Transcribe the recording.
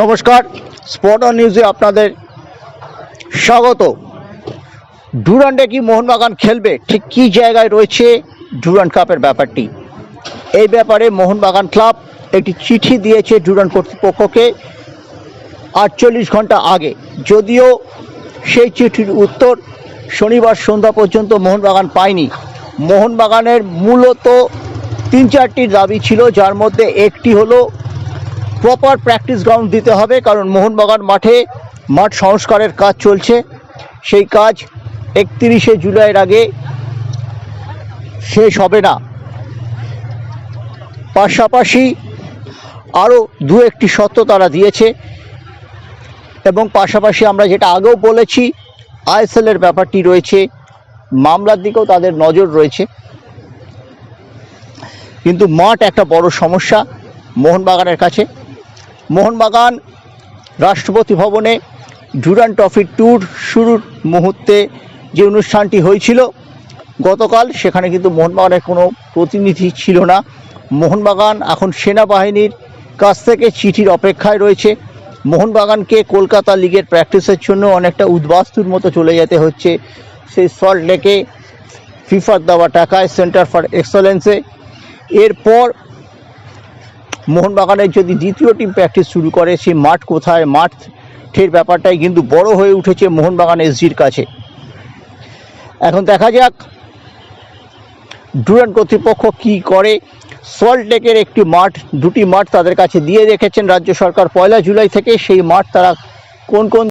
নমস্কার, spot on নিউজে আপনাদের স্বাগত। ডুরান্ডে কি মোহনবাগান খেলবে? ঠিক কী জায়গায় রয়েছে ডুরান্ড কাপের ব্যাপারটি? এই ব্যাপারে মোহনবাগান ক্লাব একটি চিঠি দিয়েছে ডুরান্ড কর্তৃপক্ষকে আটচল্লিশ ঘণ্টা আগে। যদিও সেই চিঠির উত্তর শনিবার সন্ধ্যা পর্যন্ত মোহনবাগান পায়নি। মোহনবাগানের মূলত তিন চারটি দাবি ছিল, যার মধ্যে একটি হলো প্রপার প্র্যাকটিস গ্রাউন্ড দিতে হবে, কারণ মোহনবাগান মাঠে মাঠ সংস্কারের কাজ চলছে। সেই কাজ একত্রিশে জুলাইয়ের আগে শেষ হবে না। পাশাপাশি আরও দু একটি সত্য তারা দিয়েছে, এবং পাশাপাশি আমরা যেটা আগেও বলেছি আইএসএলের ব্যাপারটি রয়েছে, মামলার দিকেও তাদের নজর রয়েছে। কিন্তু মাঠ একটা বড় সমস্যা মোহনবাগানের কাছে। মোহনবাগান রাষ্ট্রপতি ভবনে ডুরান ট্রফি ট্যুর শুরুর মুহূর্তে যে অনুষ্ঠানটি হয়েছিল, গতকাল সেখানে কিন্তু মোহনবাগানের কোনো প্রতিনিধি ছিল না। মোহনবাগান এখন সেনাবাহিনীর কাছ থেকে চিঠির অপেক্ষায় রয়েছে। মোহনবাগানকে কলকাতা লিগের প্র্যাকটিসের জন্য অনেকটা উদ্বাস্তুর মতো চলে যেতে হচ্ছে। সেই সল্ট লেকে ফিফার দেওয়া টাকায় সেন্টার ফর এক্সেলেন্সে এরপর মোহনবাগানের যদি দ্বিতীয় টিম প্র্যাকটিস শুরু করে সেই মাঠ কোথায়? মাঠের ব্যাপারটাই কিন্তু বড় হয়ে উঠেছে মোহনবাগান এসজির কাছে। এখন দেখা যাক ডুরেন্ট কর্তৃপক্ষ কি করে। সল্টলেকের একটি মাঠ, দুটি মাঠ তাদের কাছে দিয়ে রেখেছেন রাজ্য সরকার। পয়লা জুলাই থেকে সেই মাঠ তারা কোন কোন